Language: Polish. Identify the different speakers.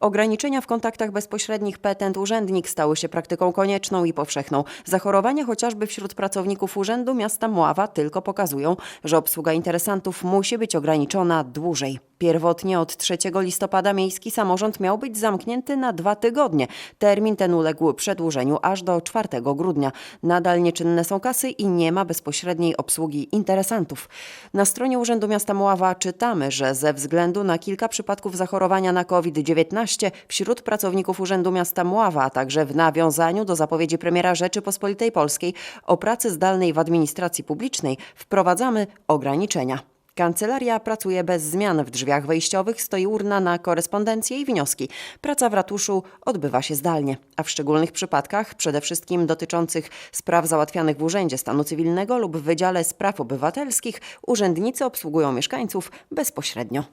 Speaker 1: Ograniczenia w kontaktach bezpośrednich petent-urzędnik stały się praktyką konieczną i powszechną. Zachorowania chociażby wśród pracowników Urzędu Miasta Mława tylko pokazują, że obsługa interesantów musi być ograniczona dłużej. Pierwotnie od 3 listopada miejski samorząd miał być zamknięty na dwa tygodnie. Termin ten uległ przedłużeniu aż do 4 grudnia. Nadal nieczynne są kasy i nie ma bezpośredniej obsługi interesantów. Na stronie Urzędu Miasta Mława czytamy, że ze względu na kilka przypadków zachorowania na COVID-19 wśród pracowników Urzędu Miasta Mława, a także w nawiązaniu do zapowiedzi premiera Rzeczypospolitej Polskiej o pracy zdalnej w administracji publicznej wprowadzamy ograniczenia. Kancelaria pracuje bez zmian. W drzwiach wejściowych stoi urna na korespondencję i wnioski. Praca w ratuszu odbywa się zdalnie, a w szczególnych przypadkach, przede wszystkim dotyczących spraw załatwianych w Urzędzie Stanu Cywilnego lub w Wydziale Spraw Obywatelskich, urzędnicy obsługują mieszkańców bezpośrednio.